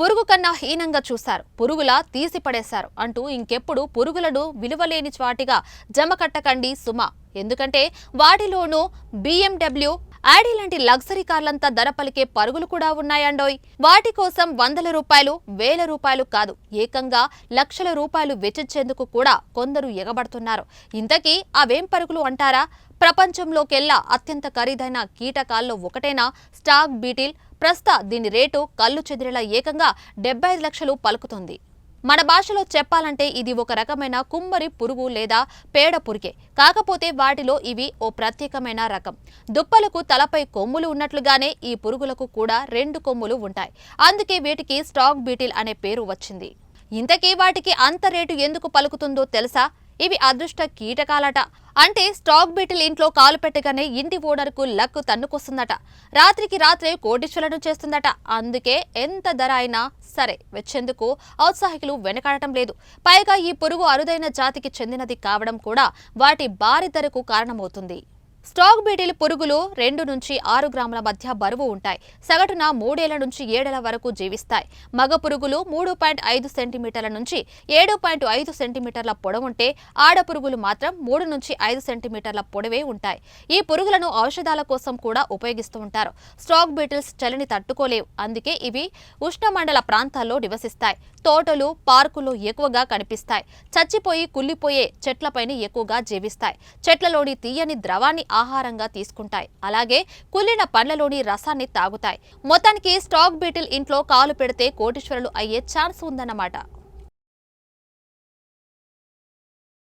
పురుగు కన్నా హీనంగా చూశారు. పురుగులా తీసి పడేశారు అంటూ ఇంకెప్పుడు పురుగులను విలువలేని చాటిగా జమ కట్టకండి సుమ. ఎందుకంటే వాటిలోనూ బీఎండబ్ల్యూ ఆడీ లాంటి లగ్జరీ కార్లంతా ధర పలికే పరుగులు కూడా ఉన్నాయండోయ్. వాటి కోసం వందల రూపాయలు వేల రూపాయలు కాదు ఏకంగా లక్షల రూపాయలు వెచ్చించేందుకు కూడా కొందరు ఎగబడుతున్నారు. ఇంతకీ అవేం పరుగులు అంటారా? ప్రపంచంలోకెల్లా అత్యంత ఖరీదైన కీటకాల్లో ఒకటైన? స్టాక్ బీటిల్ ప్రస్తుత దీని రేటు కళ్ళు చెదిరేలా ఏకంగా డెబ్బై ఐదు లక్షలు పలుకుతుంది. మన భాషలో చెప్పాలంటే ఇది ఒక రకమైన కుమ్మరి పురుగు లేదా పేడ పురికే కాకపోతే వాటిలో ఇవి ఓ ప్రత్యేకమైన రకం. దుప్పలకు తలపై కొమ్ములు ఉన్నట్లుగానే ఈ పురుగులకు కూడా రెండు కొమ్ములు ఉంటాయి. అందుకే వీటికి స్టాక్ బీటిల్ అనే పేరు వచ్చింది. ఇంతకీ వాటికి అంత రేటు ఎందుకు పలుకుతుందో తెలుసా? ఇవి అదృష్ట కీటకాలట. అంటే స్టాక్ బిటిల్ ఇంట్లో కాలు పెట్టగానే ఇంటి ఓనర్కు లక్ తన్నుకొస్తుందట. రాత్రికి రాత్రే కోటీశ్వరులను చేస్తుందట. అందుకే ఎంత ధర అయినా సరే వచ్చేందుకు ఔత్సాహికులు వెనకాడటం లేదు. పైగా ఈ పురుగు అరుదైన జాతికి చెందినది కావడం కూడా వాటి భారీ ధరకు కారణమవుతుంది. స్టాక్ బీటిల్ పురుగులు రెండు నుంచి ఆరు గ్రాముల మధ్య బరువు ఉంటాయి. సగటున మూడేళ్ళ నుంచి ఏడేళ్ళ వరకు జీవిస్తాయి. మగ పురుగులు మూడు పాయింట్ ఐదు సెంటీమీటర్ల నుంచి ఏడు పాయింట్ ఐదు సెంటీమీటర్ల పొడవుంటే ఆడ పురుగులు మాత్రం మూడు నుంచి ఐదు సెంటీమీటర్ల పొడవే ఉంటాయి. ఈ పురుగులను ఔషధాల కోసం కూడా ఉపయోగిస్తూ ఉంటారు. స్టాక్ బీటిల్స్ చలిని తట్టుకోలేవు. అందుకే ఇవి ఉష్ణమండల ప్రాంతాల్లో నివసిస్తాయి. తోటలు పార్కులు ఎక్కువగా కనిపిస్తాయి. చచ్చిపోయి కుళ్ళిపోయే చెట్లపైన ఎక్కువగా జీవిస్తాయి. చెట్లలోని తీయని ద్రవాన్ని ఆహారంగా తీసుకుంటాయి. అలాగే కుళ్ళిన పండ్లలోని రసాన్ని తాగుతాయి. మొత్తానికి స్టాక్ బీటిల్ ఇంట్లో కాలు పెడితే కోటీశ్వరులు అయ్యే ఛాన్స్ ఉందన్నమాట.